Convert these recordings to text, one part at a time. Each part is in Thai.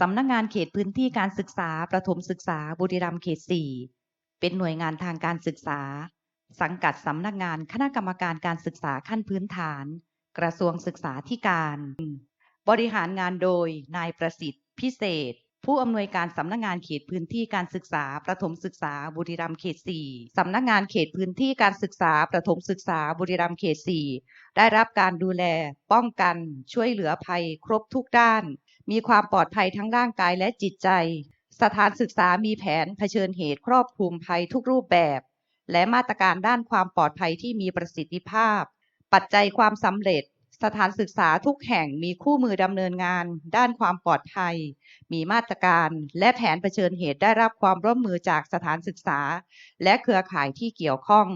สำนักงานเขตพื้นที่การศึกษาประถมศึกษาบุรีรัมย์เขต 4 เป็นหน่วยงานทางการศึกษา สังกัดสำนักงานคณะกรรมการการศึกษาขั้นพื้นฐาน กระทรวงศึกษาธิการ บริหารงานโดยนายประสิทธิ์พิเศษ ผู้อำนวยการสำนักงานเขตพื้นที่การศึกษา ประถมศึกษาบุรีรัมย์เขต 4 สำนักงานเขตพื้นที่การศึกษา ประถมศึกษาบุรีรัมย์เขต 4 ได้รับการดูแล ป้องกัน ช่วยเหลือภัย ครบทุกด้าน มีความปลอดภัยทั้งร่างกายและจิตใจ สถานศึกษามีแผนเผชิญเหตุครอบคลุมภัยทุกรูปแบบ และมาตรการด้านความปลอดภัยที่มีประสิทธิภาพ ปัจจัยความสำเร็จ สถานศึกษาทุกแห่งมีคู่มือดำเนินงาน ด้านความปลอดภัย มีมาตรการและแผนเผชิญเหตุได้รับความร่วมมือจากสถานศึกษา และเครือข่ายที่เกี่ยวข้อง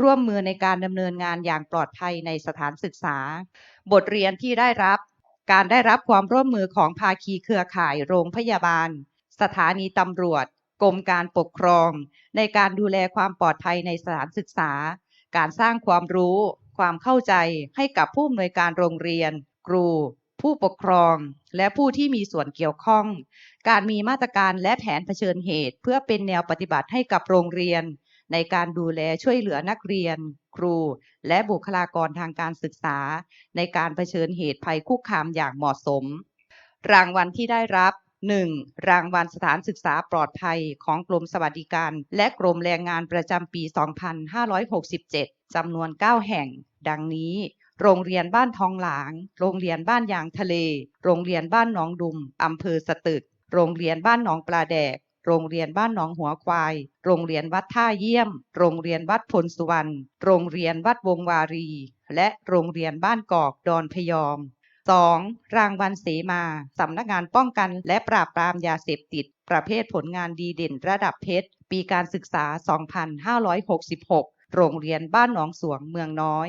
ร่วมมือในการดำเนินงานอย่างปลอดภัยในสถานศึกษา บทเรียนที่ได้รับ การได้รับความร่วมมือของภาคีเครือข่ายโรงพยาบาล สถานีตำรวจ กรมการปกครอง ในการดูแลความปลอดภัยในสถานศึกษา การสร้างความรู้ ความเข้าใจให้กับผู้อำนวยการโรงเรียน ครู ผู้ปกครอง และผู้ที่มีส่วนเกี่ยวข้อง การมีมาตรการและแผนเผชิญเหตุ เพื่อเป็นแนวปฏิบัติให้กับโรงเรียน ในการดูแลช่วยเหลือนักเรียน ครู และบุคลากรทางการศึกษา ในการเผชิญเหตุภัยคุกคามอย่างเหมาะสม รางวัลที่ได้รับ 1. รางวัลสถานศึกษาปลอดภัยของกรมสวัสดิการ และกรมแรงงานประจำปี 2567 จำนวน 9 แห่ง ดังนี้ โรงเรียนบ้านทองหลาง โรงเรียนบ้านยางทะเล โรงเรียนบ้านหนองดุมอำเภอสตึก โรงเรียนบ้านหนองปลาแดก โรงเรียนบ้านหนองหัวควาย โรงเรียนวัดท่าเยี่ยม โรงเรียนวัดพลสุวรรณ โรงเรียนวัดวงวารี และโรงเรียนบ้านกอกดอนพยอม 2. รางวัลเสมา สำนักงานป้องกันและปราบปรามยาเสพติด ประเภทผลงานดีเด่นระดับเพชร ปีการศึกษา 2566 โรงเรียนบ้านหนองสวงเมืองน้อย